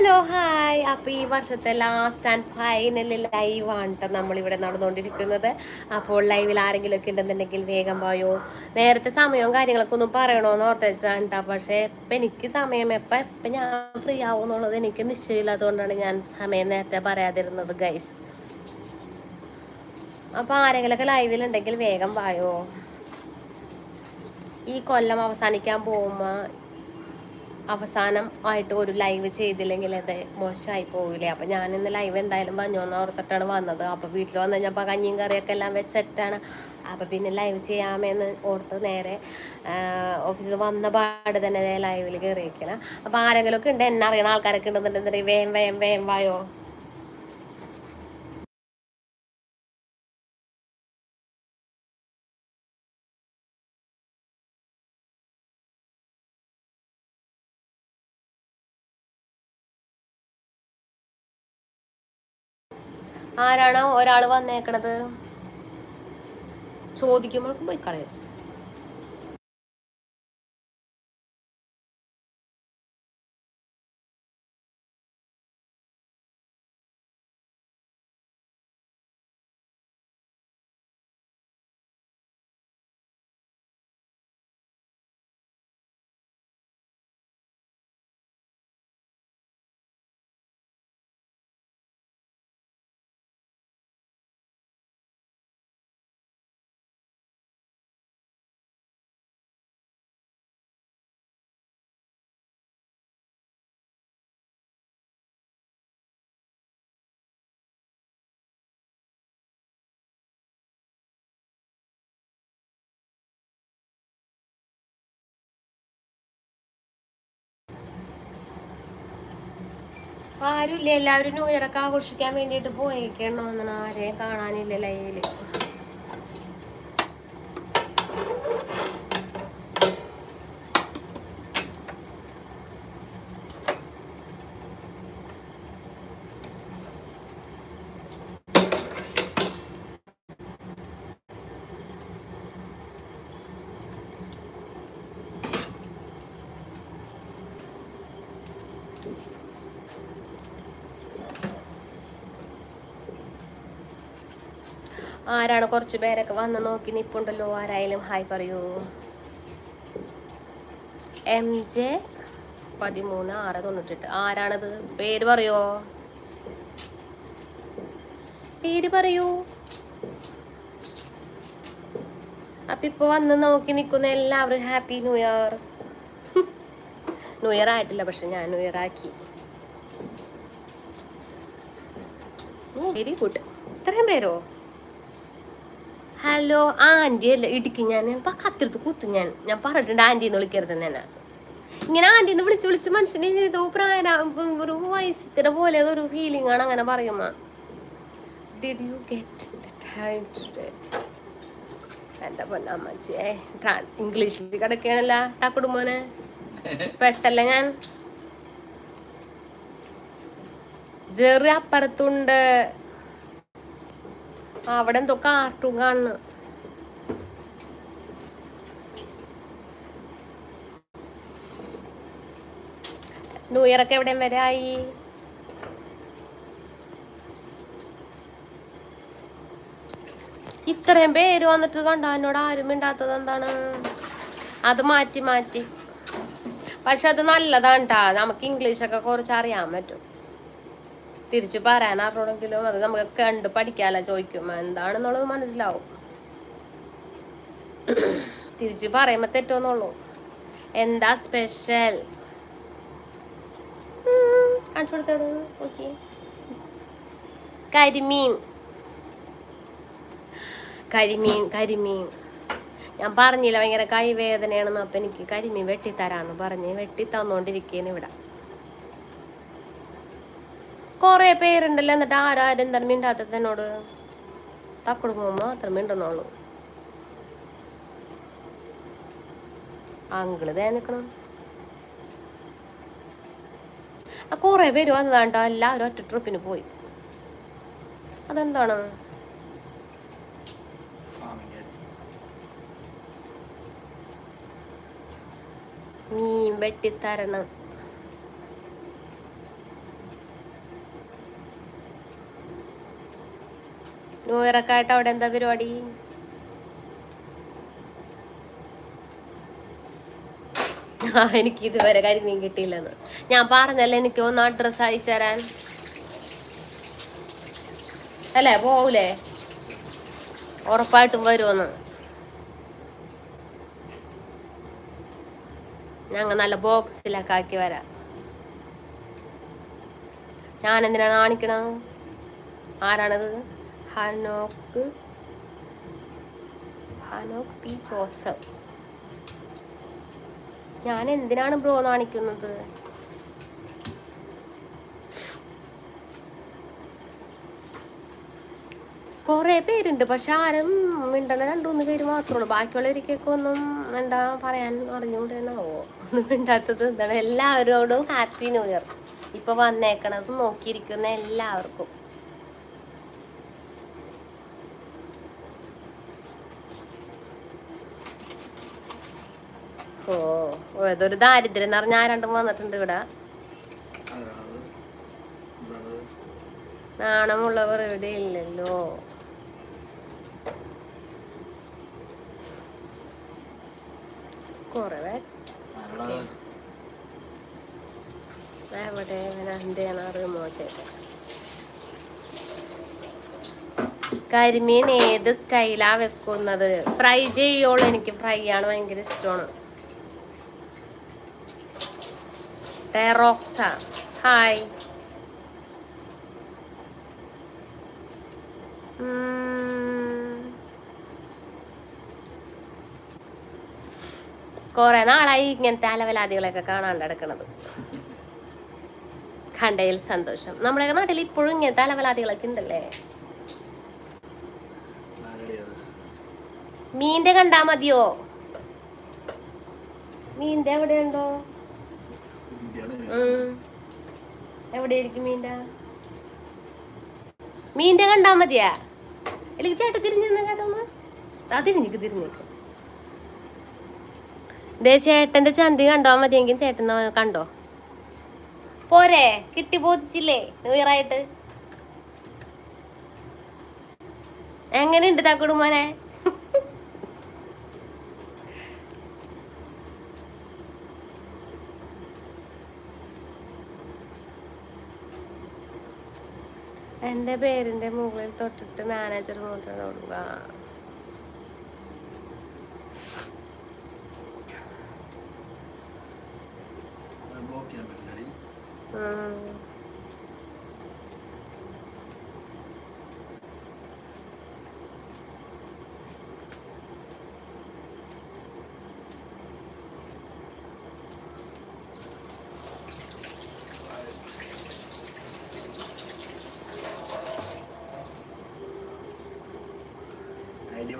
Hello hi അപ്പോൾ ഈ വർഷത്തെ ലാസ്റ്റ് ആൻഡ് ഫൈനൽ ലൈവാണ് കേട്ടോ നമ്മളിവിടെ നടന്നുകൊണ്ടിരിക്കുന്നത്. അപ്പോൾ ലൈവിൽ ആരെങ്കിലും ഒക്കെ ഉണ്ടെന്നുണ്ടെങ്കിൽ വേഗം പോയോ നേരത്തെ സമയവും കാര്യങ്ങളൊക്കെ ഒന്നും പറയണമെന്ന് ഓർത്തേച്ചതാണ് കേട്ടോ പക്ഷേ ഇപ്പം എനിക്ക് സമയം എപ്പം എപ്പം ഞാൻ ഫ്രീ ആവും എന്നുള്ളത് എനിക്ക് നിശ്ചയമില്ലാത്തതുകൊണ്ടാണ് ഞാൻ സമയം നേരത്തെ പറയാതിരുന്നത് ഗൈസ് അപ്പോൾ ആരെങ്കിലൊക്കെ ലൈവിലുണ്ടെങ്കിൽ വേഗം വായോ. ഈ കൊല്ലം അവസാനിക്കാൻ പോകുമ്പോൾ അവസാനം ആയിട്ട് ഒരു ലൈവ് ചെയ്തില്ലെങ്കിൽ അത് മോശമായി പോവില്ലേ? അപ്പം ഞാൻ ഇന്ന് ലൈവ് എന്തായാലും വന്നോന്ന് ഓർത്തിട്ടാണ് വന്നത്. അപ്പോൾ വീട്ടിൽ വന്നു കഴിഞ്ഞപ്പോൾ കഞ്ഞിയും കറിയൊക്കെ എല്ലാം വെച്ച് സെറ്റാണ് അപ്പോൾ പിന്നെ ലൈവ് ചെയ്യാമെന്ന് ഓർത്ത് നേരെ ഓഫീസിൽ വന്ന പാട് തന്നെ ലൈവിൽ കയറിയിരിക്കണം അപ്പം ആരെങ്കിലും ഒക്കെ ഉണ്ട്? എന്നെ അറിയണ ആൾക്കാരൊക്കെ ഉണ്ടെന്നുണ്ടെങ്കിൽ വേം വേം വേം വായോ? ആരാണോ ഒരാൾ വന്നേക്കണത്? ചോദിക്കുമ്പോൾ പോയി കളയും. ആരുമില്ല. എല്ലാവരും ന്യൂ ഇയർ ഒക്കെ ആഘോഷിക്കാൻ വേണ്ടിയിട്ട് പോയേക്കണോ ആരെയും കാണാനില്ല ലൈവിൽ ആരാണ് കുറച്ച് പേരൊക്കെ വന്ന് നോക്കി നിപ്പുണ്ടല്ലോ ആരായാലും ഹായ് പറയൂ. എം ജെ പതിമൂന്ന് ആറ് തൊണ്ണൂറ്റെട്ട് ആരാണത്? പേര് പറയോ? പേര് പറയൂ. അപ്പൊ ഇപ്പൊ വന്ന് നോക്കി നിൽക്കുന്ന എല്ലാവരും happy new year. New year ആയിട്ടില്ല പക്ഷെ ഞാൻ ന്യൂ ഇയർ ആക്കി. Very good. ഇത്രയും പേരോ? ഹലോ ആ ആന്റി അല്ല? ഇടുക്കി ഞാൻ. ഇപ്പം കത്തിരുത്ത് കുത്തും ഞാൻ. ഞാൻ പറഞ്ഞിട്ടുണ്ട് ആന്റി എന്ന് വിളിക്കരുത് തന്നെ. ഇങ്ങനെ ആന്റി എന്ന് വിളിച്ച് വിളിച്ച് മനുഷ്യനെ ഏതോ പ്രായം ഒരു വയസ്സിന്റെ പോലെ ഒരു ഫീലിംഗ് ആണ് അങ്ങനെ പറയുമ്പോ. Did you get the time today എന്റെ പൊന്നാമ്മച്ചേ ഇംഗ്ലീഷിൽ കിടക്കണല്ല ടാക്കുടുമോനെ പെട്ടല്ല ഞാൻ? ജെറി അപ്പുറത്തുണ്ട്. അവിടെ എന്തോ കാർട്ടൂൺ കാണുന്നു ന്യൂ ഇയർ ഒക്കെ വരെ ആയി? ഇത്രയും പേര് വന്നിട്ട് കണ്ട? എന്നോട് ആരും ഇണ്ടാത്തത് എന്താണ്? അത് മാറ്റി മാറ്റി. പക്ഷെ അത് നല്ലതാണ് കേട്ടാ നമുക്ക് ഇംഗ്ലീഷൊക്കെ കുറച്ച് അറിയാൻ പറ്റും. തിരിച്ചു പറയാൻ അറിയണമെങ്കിലും അത് നമുക്ക് കണ്ട് പഠിക്കാലോ ചോദിക്കും. എന്താണെന്നുള്ളത് മനസ്സിലാവും. തിരിച്ചു പറയുമ്പോ തെറ്റോന്നുള്ളൂ. എന്താ സ്പെഷ്യൽ കരിമീൻ. കരിമീൻ കരിമീൻ. ഞാൻ പറഞ്ഞില്ല ഭയങ്കര കൈവേദനയാണെന്ന്. അപ്പൊ എനിക്ക് കരിമീൻ വെട്ടിത്തരാന്ന് പറഞ്ഞ് വെട്ടി തന്നോണ്ടിരിക്കേന് ഇവിടെ. കൊറേ പേരുണ്ടല്ലോ എന്നിട്ട് ആരാരും എന്താണ് മിണ്ടാത്തതിനോട് തക്കൊടുക്കുമ്പോൾ തക്കൊടുക്കുമ്പോ മാത്രം മിണ്ടണുള്ളൂ. അങ്കിൾ തേ നിക്കണം. ആ കൊറേ പേര് വന്നതാണ്ടോ? എല്ലാവരും ഒറ്റ ട്രിപ്പിന് പോയി. അതെന്താണ്? മീൻ വെട്ടിത്തരണം. ന്യൂ അവിടെ എന്താ പരിപാടി? ആ എനിക്ക് ഇതുവരെ കരിമീൻ കിട്ടിയില്ലെന്ന്. ഞാൻ പറഞ്ഞല്ലേ എനിക്ക് ഒന്ന് അഡ്രസ് അയച്ചു തരാൻ. അല്ലേ പോവൂലേ? ഉറപ്പായിട്ടും വരുമെന്ന് ഞങ്ങൾ നല്ല ബോക്സിലൊക്കെ ആക്കി വരാം. ഞാൻ എന്തിനാണ് കാണിക്കണത്? ആരാണത്? ഹനോക്ക് ഹനോക്ക് പി ജോസഫ് ഞാൻ എന്തിനാണ് ബ്രോ കാണിക്കുന്നത് കുറെ പേരുണ്ട് പക്ഷെ ആരും മിണ്ടണ രണ്ടു മൂന്ന് പേര് മാത്രമേ ഉള്ളൂ. ബാക്കിയുള്ളവർക്കൊക്കെ ഒന്നും എന്താ പറയാൻ അറിഞ്ഞുകൊണ്ടിരുന്നാവോ ഒന്നും മിണ്ടാത്തത് എന്താണ്? എല്ലാവരോടും ഹാപ്പി ന്യൂ ഇയർ ഇപ്പൊ വന്നേക്കണത് നോക്കിയിരിക്കുന്ന എല്ലാവർക്കും. ഓ ഓ, ഏതൊരു ദാരിദ്ര്യം എന്ന് പറഞ്ഞാൽ രണ്ടും വന്നിട്ടുണ്ട് ഇവിടെ? നാണമുള്ളവർ ഇവിടെ ഇല്ലല്ലോ. അറിയുമോ കരിമീൻ ഏത് സ്റ്റൈലാ വെക്കുന്നത്? ഫ്രൈ ചെയ്യുള്ളൂ എനിക്ക് ഫ്രൈ ആണ് ഭയങ്കര ഇഷ്ടമാണ്. ടെറോക്സ ഹായ് കൊറേ നാളായി ഇങ്ങനത്തെ അലവലാദികളൊക്കെ കാണാണ്ട് എടുക്കണത് കണ്ടയിൽ സന്തോഷം. നമ്മുടെ നാട്ടിൽ ഇപ്പോഴും ഇങ്ങനത്തെ അലവലാദികളൊക്കെ ഉണ്ടല്ലേ? മീന്റെ കണ്ടാ മതിയോ? മീന്റെ എവിടെയുണ്ടോ. എവിടെയായിരിക്കും മീന്റെ മീന്റെ കണ്ടാ മതിയാ. എനിക്ക് ചേട്ട തിരിഞ്ഞു ചേട്ടാ ആ തിരിഞ്ഞിക്ക് തിരിഞ്ഞേക്ക് ദേ ചേട്ടന്റെ ചന്തി കണ്ടോ മതിയെങ്കിൽ ചേട്ടൻ കണ്ടോ? പോരെ കിട്ടി ബോധിച്ചില്ലേ ന്യൂയറായിട്ട് എങ്ങനെയുണ്ട് താക്കുടുമോനെ എന്റെ പേരിന്റെ മുകളിൽ തൊട്ടിട്ട് മാനേജർ ഇങ്ങോട്ട് കൊടുക്കുക block ചെയ്യാൻ പറ്റില്ലടി.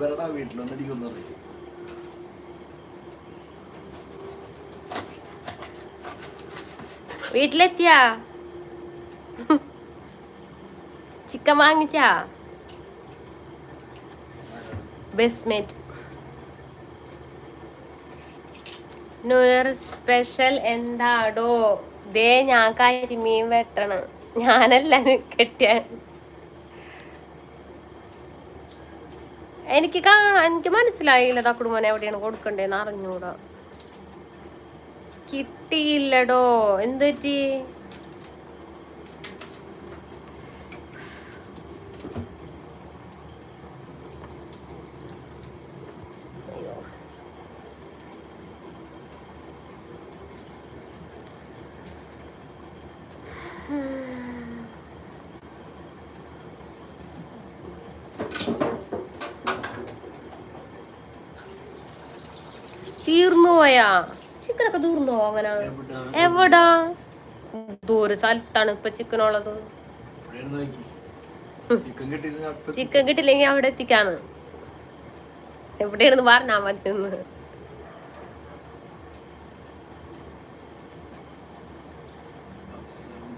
പറയടാ വീട്ടിലൊന്നും ഇരിക്കുന്നത് വീട്ടിലെത്തിയാ? ചിക്കൻ വാങ്ങിച്ചാ? ബെസ്മെറ്റ് സ്പെഷ്യൽ എന്താടോ? ദേ ഞാൻ കരിമീൻ വെട്ടണം. ഞാനല്ല കെട്ടിയ എനിക്ക് കാണാൻ എനിക്ക് മനസ്സിലായില്ല തക്കുടുമോനെ എവിടെയാണ് കൊടുക്കണ്ടേന്ന് അറിഞ്ഞൂടാ. കിട്ടിയില്ലടോ. എന്ത് പറ്റി അയ്യോ തീർന്നു പോയാ ചിക്കനൊക്കെ തീർന്നു പോ അങ്ങനെ? എവിടെ? ദൂര സ്ഥലത്താണ് ഇപ്പൊ ചിക്കനുള്ളത്. ചിക്കൻ ഉള്ളത് ചിക്കൻ കിട്ടില്ലെങ്കിൽ അവിടെ എത്തിക്കാന്ന്. എവിടെയാണെന്ന് പറഞ്ഞാ മതി എന്ന് അവസരം.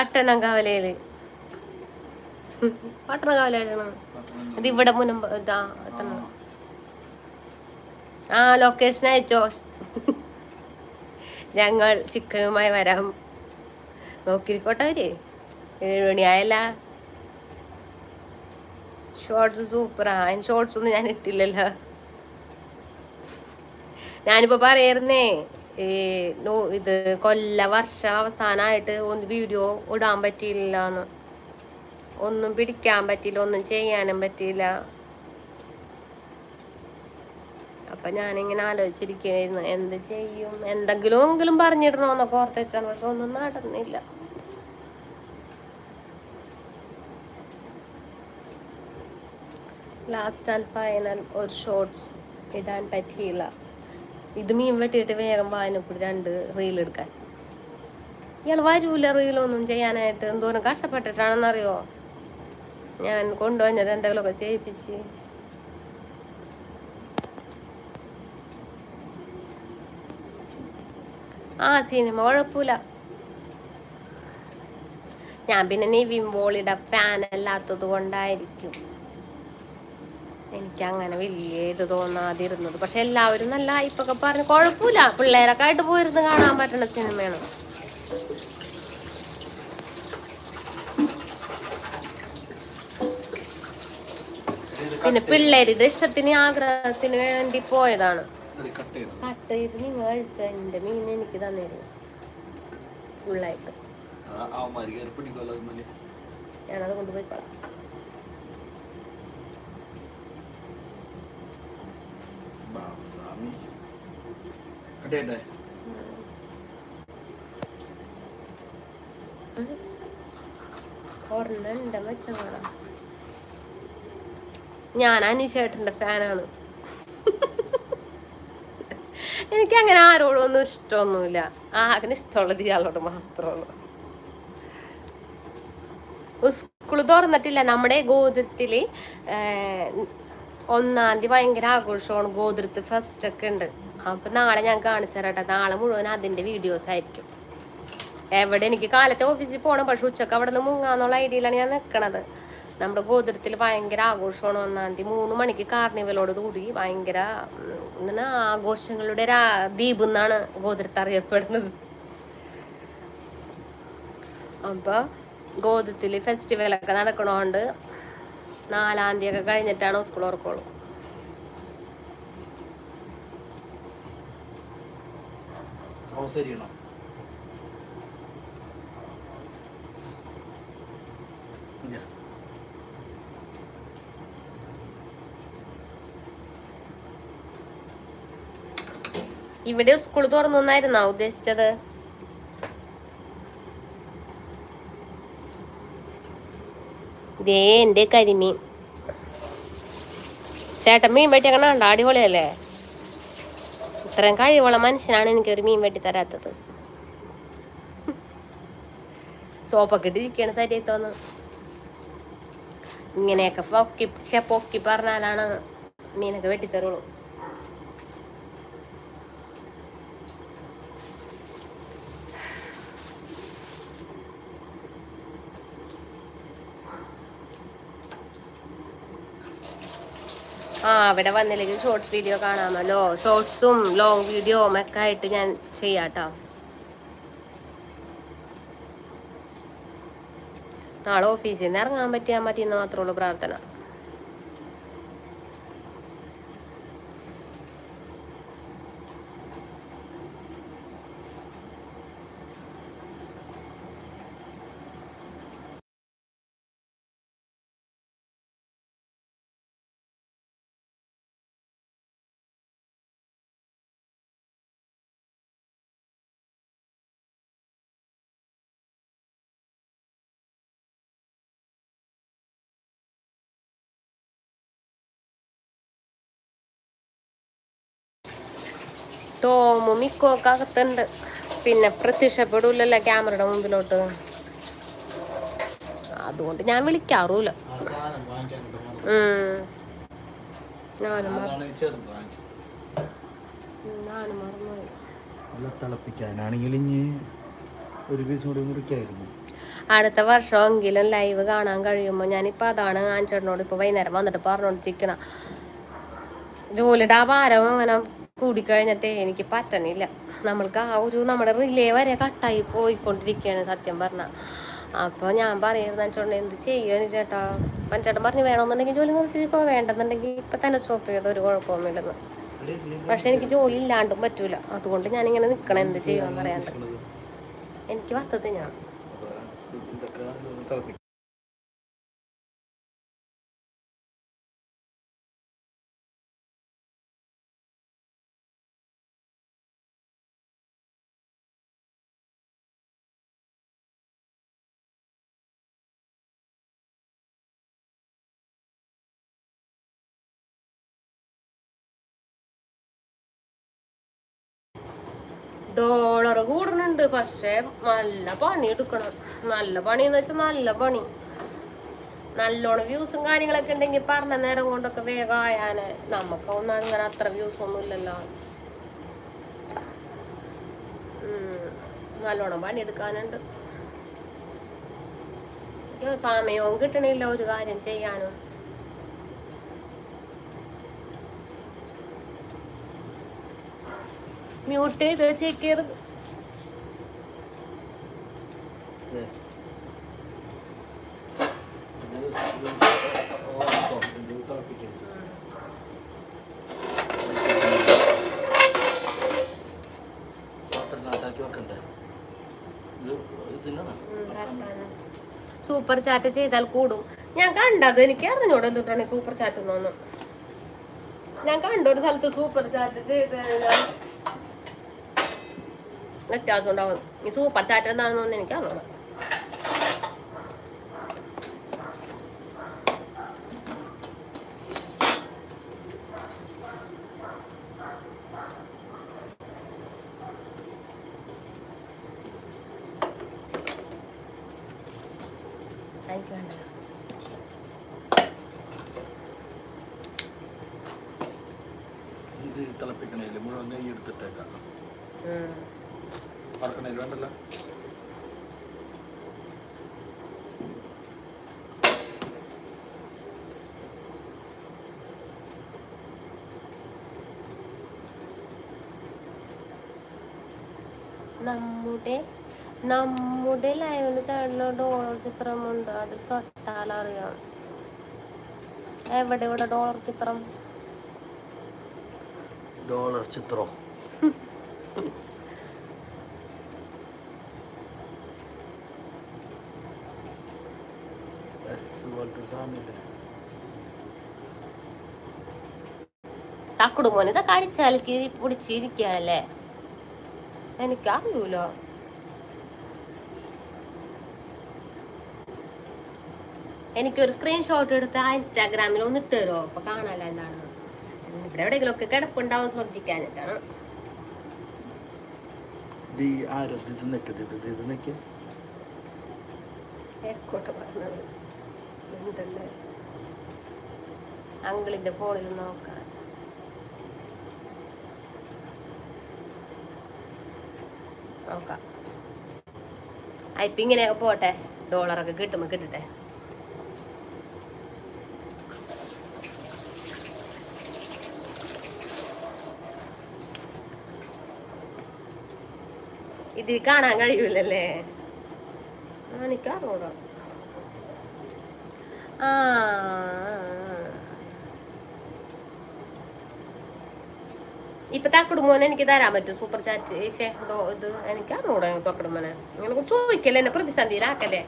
പട്ടണം കവലയിൽ പട്ടണം കവലയിലാണ് ഇത് ഇവിടെ മുൻപ് ആ ലൊക്കേഷൻ അയച്ചോ? ഞങ്ങൾ ചിക്കനുമായി വരാം. നോക്കിയിരിക്കോട്ടെ അവർ. ഏഴ് മണിയായല്ല. ഷോർട്സ് സൂപ്പറാ അതിന് ഷോർട്സ് ഒന്നും ഞാൻ ഇട്ടില്ലല്ലോ. ഞാനിപ്പോ പറയായിരുന്നേ ഈ ഇത് കൊല്ല വർഷം അവസാനമായിട്ട് ഒന്ന് വീഡിയോ ഇടാൻ പറ്റിയില്ലാന്ന്. ഒന്നും പിടിക്കാൻ പറ്റിയില്ല ഒന്നും ചെയ്യാനും പറ്റിയില്ല. അപ്പൊ ഞാനിങ്ങനെ ആലോചിച്ചിരിക്കുന്നു എന്ത് ചെയ്യും? എന്തെങ്കിലും എങ്കിലും പറഞ്ഞിടണോന്നൊക്കെ ഓർത്ത് വെച്ചാണ് പക്ഷെ ഒന്നും നടന്നില്ല. ലാസ്റ്റ് ആൻഡ് ഫൈനൽ ഒരു ഷോർട്സ് ഇടാൻ പറ്റിയില്ല. ഇത് മീൻ വെട്ടിയിട്ട് വേഗം വായനക്കൂടി രണ്ട് റീൽ എടുക്കാൻ. ഇയാൾ വരൂല റീലൊന്നും ചെയ്യാനായിട്ട്. എന്തോരം കഷ്ടപ്പെട്ടിട്ടാണെന്നറിയോ? ഞാൻ കൊണ്ടുവന്നത് എന്തെങ്കിലുമൊക്കെ ചെയ്യിപ്പിച്ച്. ആ സിനിമ കുഴപ്പമില്ല. ഞാൻ പിന്നെ നിവിൻ ബോളിയുടെ ഫാൻ അല്ലാത്തത് കൊണ്ടായിരിക്കും. എനിക്ക് അങ്ങനെ വലിയ ഇത് തോന്നാതിരുന്നത്. പക്ഷെ എല്ലാവരും നല്ല ഹൈപ്പൊക്കെ പറഞ്ഞു. കുഴപ്പമില്ല പിള്ളേരൊക്കെ ആയിട്ട് പോയിരുന്ന് കാണാൻ പറ്റുന്ന സിനിമയാണ്. പിന്നെ പിള്ളേരുടെ ഇഷ്ടത്തിന് ആഗ്രഹത്തിന് വേണ്ടി പോയതാണ്. കട്ട് ചെയ്ത് നിങ്ങൾ കഴിച്ച? എന്റെ മീൻ എനിക്ക് തന്നിരുന്നു. ഫുള്ളായിട്ട് ഞാനത് കൊണ്ടുപോയിക്കോളാം ബാബുസ്വാമി കട്ട് ഞാൻ അനീഷേട്ടന്റെ ഫാനാണ്. എനിക്ക് അങ്ങനെ ആരോടും ഒന്നും ഇഷ്ടമൊന്നുമില്ല. ആകെ ഇഷ്ടമുള്ളത് ഇയാളോട് മാത്രമുള്ളൂ സ്കൂൾ തുറന്നിട്ടില്ല. നമ്മുടെ ഗോത്രത്തിൽ ഒന്നാം തീയതി ഭയങ്കര ആഘോഷമാണ്. ഗോത്രത്ത് ഫസ്റ്റ് ഒക്കെ ഉണ്ട്. അപ്പൊ നാളെ ഞാൻ കാണിച്ചു തരാട്ടെ നാളെ മുഴുവൻ അതിന്റെ വീഡിയോസ് ആയിരിക്കും. എവിടെ എനിക്ക് കാലത്തെ ഓഫീസിൽ പോകണം പക്ഷെ ഉച്ചയ്ക്ക് അവിടെ നിന്ന് മുങ്ങാന്നുള്ള ഐഡിയയിലാണ് ഞാൻ നിൽക്കണത് നമ്മുടെ ഗോത്രത്തിൽ ഭയങ്കര ആഘോഷമാണ് ഒന്നാം തീയതി മൂന്ന് മണിക്ക് കാർണിവലോട് കൂടി ഭയങ്കര ആഘോഷങ്ങളുടെ രാ ദ്വീപ് എന്നാണ് ഗോത്രത്ത് അറിയപ്പെടുന്നത്. അപ്പൊ ഗോത്രത്തിൽ ഫെസ്റ്റിവലൊക്കെ നടക്കണോണ്ട് നാലാം തീയതി ഒക്കെ കഴിഞ്ഞിട്ടാണ് സ്കൂൾ ഓർക്കുള്ളൂ ഇവിടെ സ്കൂൾ തുറന്നു എന്നായിരുന്നോ ഉദ്ദേശിച്ചത്? ദേ എന്റെ കരിമീൻ. ചേട്ടൻ മീൻ വെട്ടി അങ്ങനെ ഉണ്ടോ അടിപൊളിയല്ലേ? ഇത്രയും കഴിവുള്ള മനുഷ്യനാണ് എനിക്ക് ഒരു മീൻ വെട്ടി തരാത്തത്. സോപ്പൊക്കെ ഇട്ടിരിക്കുകയാണ് സരിയത്തോന്ന് ഇങ്ങനെയൊക്കെ പൊക്കി പൊക്കി പറഞ്ഞാലാണ് മീനൊക്കെ വെട്ടിത്തരുള്ളൂ ആ അവിടെ വന്നില്ലെങ്കിൽ ഷോർട്സ് വീഡിയോ കാണാമല്ലോ. ഷോർട്സും ലോങ് വീഡിയോയും ഒക്കെ ആയിട്ട് ഞാൻ ചെയ്യാട്ടോ. നാളെ ഓഫീസിൽ നിന്ന് ഇറങ്ങാൻ പറ്റിയാൽ മതി എന്ന് മാത്രമേ ഉള്ളൂ പ്രാർത്ഥന. ടോമും മിക്കോക്കെ അകത്തുണ്ട്. പിന്നെ പ്രത്യക്ഷപ്പെടൂലല്ലോ ക്യാമറയുടെ മുമ്പിലോട്ട്. അതുകൊണ്ട് ഞാൻ വിളിക്കാറൂല. ഞാനും ഞാനും നല്ല തിളപ്പിക്കാനാണെങ്കിൽ ഇനി ഒരു പീസ് കൂടി മുറിക്കായിരുന്നു അടുത്ത വർഷമെങ്കിലും ലൈവ് കാണാൻ കഴിയുമ്പോൾ ഞാനിപ്പോൾ അതാണ് ആൻചേട്ടനോട് ഇപ്പോൾ വൈകുന്നേരം വന്നിട്ട് പറഞ്ഞുകൊണ്ടിരിക്കണം ജോലിയുടെ ആ ഭാരം അങ്ങനെ കൂടിക്കഴിഞ്ഞിട്ട് എനിക്ക് പറ്റണില്ല. നമ്മൾക്ക് ആ ഒരു നമ്മുടെ റിലേ വരെ കട്ടായി പോയിക്കൊണ്ടിരിക്കുകയാണ് സത്യം പറഞ്ഞാൽ അപ്പോൾ ഞാൻ പറയുന്നത് എന്ത് ചെയ്യുമെന്ന് ചേട്ടാ? പഞ്ചേട്ടൻ പറഞ്ഞു വേണമെന്നുണ്ടെങ്കിൽ ജോലി നിർത്തിക്കോ വേണ്ടെന്നുണ്ടെങ്കിൽ ഇപ്പം തന്നെ സ്റ്റോപ്പ് ചെയ്ത് ഒരു കുഴപ്പമൊന്നുമില്ലെന്ന് പക്ഷെ എനിക്ക് ജോലി ഇല്ലാണ്ടും പറ്റൂല. അതുകൊണ്ട് ഞാനിങ്ങനെ നിൽക്കണം എന്ത് ചെയ്യുമെന്ന് അറിയാണ്ട് എനിക്ക് വത്തത് ഞാൻ. ഡോളർ കൂടുന്നുണ്ട്. പക്ഷെ നല്ല പണി എടുക്കണം. നല്ല പണി എന്ന് വെച്ചാൽ നല്ല പണി. നല്ലോണം വ്യൂസും കാര്യങ്ങളൊക്കെ ഉണ്ടെങ്കിൽ പറഞ്ഞ നേരം കൊണ്ടൊക്കെ വേഗം ആയാനെ നമുക്കൊന്നും അങ്ങനെ അത്ര വ്യൂസ് ഒന്നും ഇല്ലല്ലോ. നല്ലോണം പണിയെടുക്കാനുണ്ട് എടുക്കാനുണ്ട്. സമയവും കിട്ടണില്ല ഒരു കാര്യം ചെയ്യാനും മ്യൂട്ട് ചെയ്ത് ചെക്ക് ചെയ്ത് അല്ലേ? ഇത് ഇത് ഓർത്തോ, ഇത് തിളപ്പിക്കും. പാത്രത്തിനകത്താക്കി വെക്കണ്ടേ? ഇത് ഇതിനാണ് സൂപ്പർ ചാറ്റ് ചെയ്താൽ കൂടും. ഞാൻ കണ്ടത് എനിക്ക് അറിഞ്ഞൂടെ എന്തുട്ടാണ് സൂപ്പർ ചാറ്റ് എന്നൊന്നും ഞാൻ കണ്ടൊരു സ്ഥലത്ത് സൂപ്പർ ചാറ്റ് ചെയ്ത് കഴിഞ്ഞാൽ വ്യത്യാസം ഉണ്ടാവും. ഈ സൂപ്പർ ചാറ്റ് എന്താണെന്നൊന്നും എനിക്ക് അറിഞ്ഞൂടാ എനിക്ക് വേണ്ട ഇത് തിളപ്പിക്കണേൽ മുഴുവൻ നെയ്യ് എടുത്തിട്ടേക്കാം ഉം. വറക്കണേൽ വേണ്ടല്ലോ നമ്മുടെ നമ്മുടെ ലൈവിന് സൈഡിൽ ഡോളർ ചിത്രമുണ്ട് അതിൽ തൊട്ടാൽ അറിയാം. എവിടെ ഇവിടെ ഡോളർ ചിത്രം? ഡോളർ ചിത്രം. തക്കുടുമോനെ ഇതൊക്കെ അടിച്ചാൽക്ക് പിടിച്ചിരിക്കുകയാണല്ലേ? എനിക്കറിയൂലോ എനിക്കൊരു സ്ക്രീൻഷോട്ട് എടുത്ത് ആ ഇൻസ്റ്റാഗ്രാമിൽ ഒന്ന് ഇട്ട് തരുമോ അപ്പൊ കാണാലോ എന്താണ്. ഇവിടെ എവിടെയെങ്കിലും ഒക്കെ കിടപ്പുണ്ടാവും ശ്രദ്ധിക്കാനിട്ടാണ് അങ്കിളിന്റെ ഫോണിൽ നോക്കാം. നോക്കാം. ആ, ഇങ്ങനെ പോട്ടെ. ഡോളറൊക്കെ കിട്ടുമ്പോ കിട്ടട്ടെ. ഇതിൽ കാണാൻ കഴിയൂലല്ലേ? ആ, എനിക്കറിഞ്ഞൂടാ ആ എനിക്ക് തരാൻ പറ്റും. സൂപ്പർ ചാറ്റ് ഇത് എനിക്ക് അറിഞ്ഞൂടെ തക്കടുമോനെ ഇങ്ങനെ ചോദിക്കല്ലേ എന്നെ പ്രതിസന്ധിയിലാക്കല്ലേ?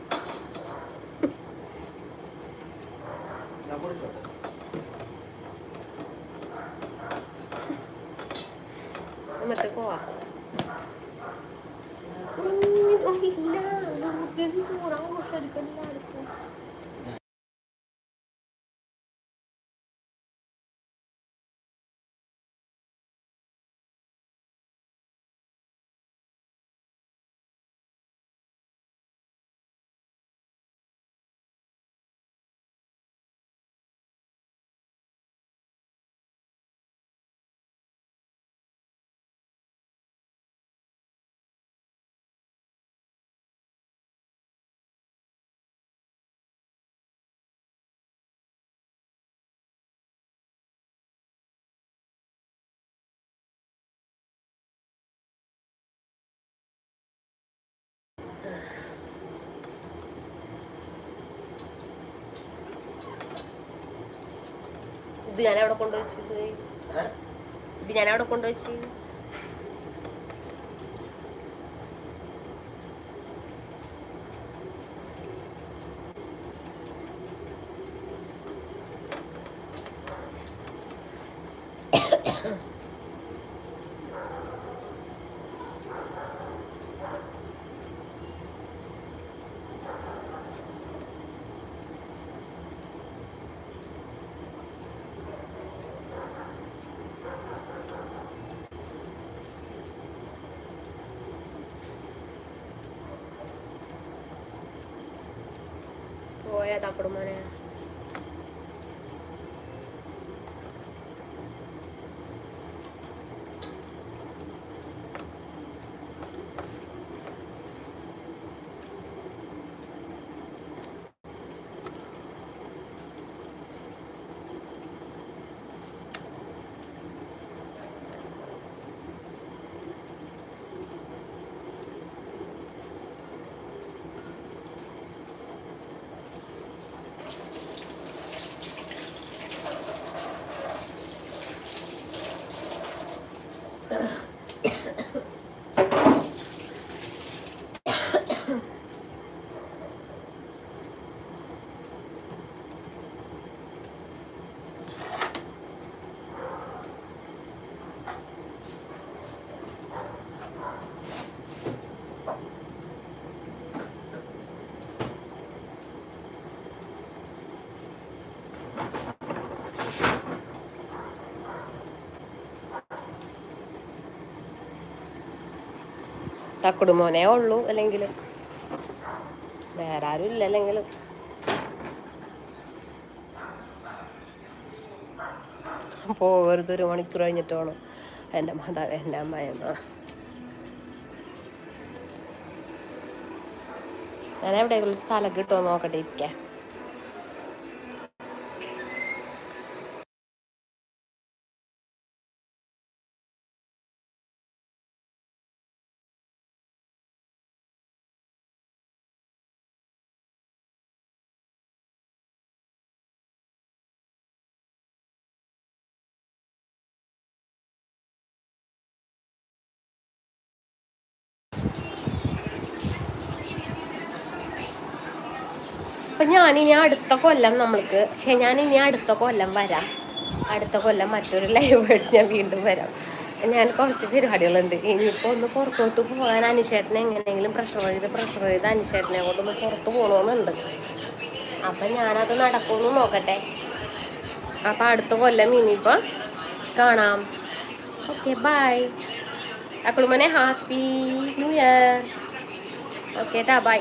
ഇത് ഞാൻ എവിടെ കൊണ്ടുവച്ചത് ഇത് ഞാൻ എവിടെ കൊണ്ടുവച്ച്. പോയാ തക്കടുമോനെ തക്കടുമോനെ ഉള്ളൂ അല്ലെങ്കിൽ വേറെ ആരും ഇല്ല അല്ലെങ്കിൽ പോകരുത് ഒരു മണിക്കൂർ കഴിഞ്ഞിട്ട് വേണം എന്റെ മാതാവ് എന്റെ അമ്മ ഞാൻ എവിടെയെങ്കിലും സ്ഥലം കിട്ടുമോ നോക്കട്ടെ ഇരിക്കാൻ. അപ്പൊ ഞാനിനി അടുത്ത കൊല്ലം നമ്മൾക്ക് പക്ഷെ ഞാൻ ഇനി അടുത്ത കൊല്ലം വരാം. അടുത്ത കൊല്ലം മറ്റൊരു ലൈവ് ലൈവായിട്ട് ഞാൻ വീണ്ടും വരാം. ഞാൻ കുറച്ച് പരിപാടികളുണ്ട്. ഇനിയിപ്പോൾ ഒന്ന് പുറത്തോട്ട് പോകാൻ അനുശേട്ടനെ എങ്ങനെയെങ്കിലും പ്രഷർ ചെയ്ത് പ്രഷർ ചെയ്ത് അനിഷേട്ടനെ കൊണ്ടൊന്ന് പുറത്ത് പോകണമെന്നുണ്ട് അപ്പം ഞാനത് നടക്കുമെന്ന് നോക്കട്ടെ. അപ്പം അടുത്ത കൊല്ലം ഇനിയിപ്പോൾ കാണാം. ഓക്കെ ബായ് അക്കളുമനെ ഹാപ്പി ന്യൂ ഇയർ ഓക്കെ ടാ ബൈ